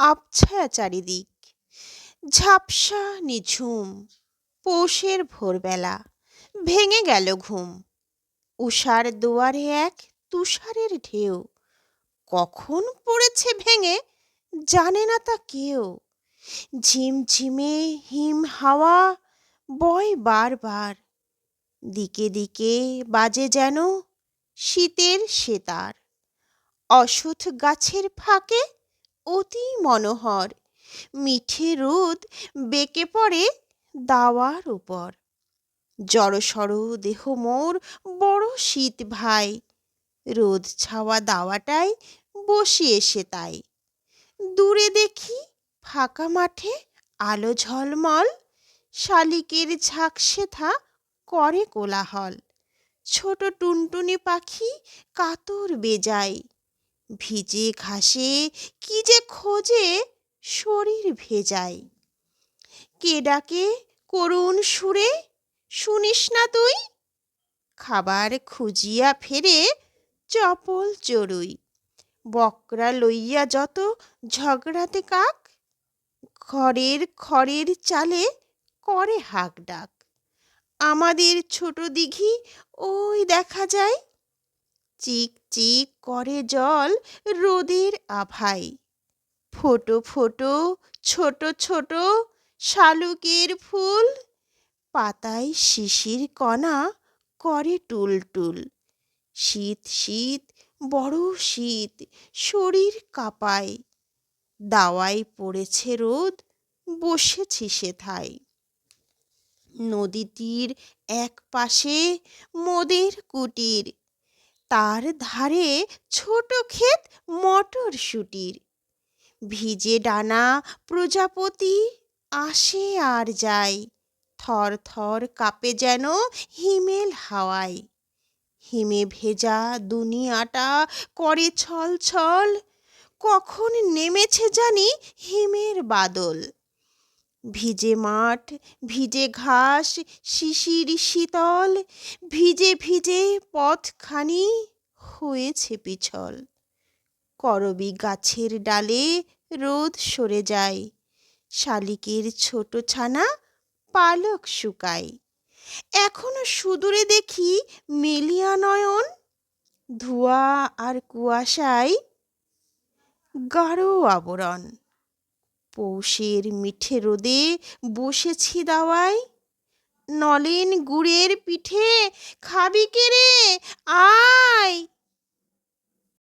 আবছায়া চারিদিক। ঝাপসা নিঝুম, পৌষের ভোরবেলা, ভেঙে গেল ঘুম। উষার দুয়ারে এক তুষারের ঢেউ। কখন পড়েছে ভেঙে, জানে না তা কেউ। ঝিমঝিমে হিম হাওয়া, বয় বারবার। দিকে দিকে বাজে যেন শীতের সেতার। অসুথ গাছের ফাঁকে অতি মনোহর। মিঠে রোদ বেঁকে পড়ে দাওয়ার উপর। জড়সড় দেহ মোর বড় শীত ভাই। রোদ ছাওয়া দাওয়াটায় বসি এসে তাই। দূরে দেখি ফাঁকা মাঠে আলো ঝলমল। শালিকের ঝাঁক সেথা করে কোলাহল। ছোট টুনটুনি পাখি কাতর বেজায়। ভিজে ঘাসে কি যে খোঁজে শরীর ভেজায়। কে ডাকে করুণ সুরে, শুনিস না তুই? খাবার খুঁজিয়া ফেরে চপল চড়ুই। বকরা লইয়া যত ঝগড়াতে কাক, ঘরের খড়ের চালে করে হাক ডাক। আমাদের ছোট দিঘি ওই দেখা যায় চিক চিক করে জল রোদের আভায়। ফোটো ফোটো, ছোট ছোট শালুকের ফুল, পাতায় শিশির কণা করে টুলটুল শীত শীত, বড় শীত, শরীর কাঁপায়। দাওয়ায় পড়েছে রোদ, বসেছি সেথায়। নদী তীর এক পাশে মোদের কুটির তার ধারে ছোট ক্ষেত মটরশুটির। ভিজে ডানা প্রজাপতি আসে আর যায়। থর থর কাঁপে যেন হিমেল হাওয়ায়। হিমে ভেজা দুনিয়াটা করে ছল ছল কখন নেমেছে জানি হিমের বাদল। ভিজে মাঠ, ভিজে ঘাস, শিশির শীতল, ভিজে ভিজে পথখানি হয়েছে পিছল। করবি গাছের ডালে রোদ সরে যায়, শালিকের ছোট ছানা পালক শুকায়। এখনও সুদূরে দেখি মেলিয়া নয়ন, ধোঁয়া আর কুয়াশায় গাঢ় আবরণ। পৌষের মিঠে রোদে বসেছি দাওয়ায়। নলেন গুড়ের পিঠে খাবি কে রে? আয়!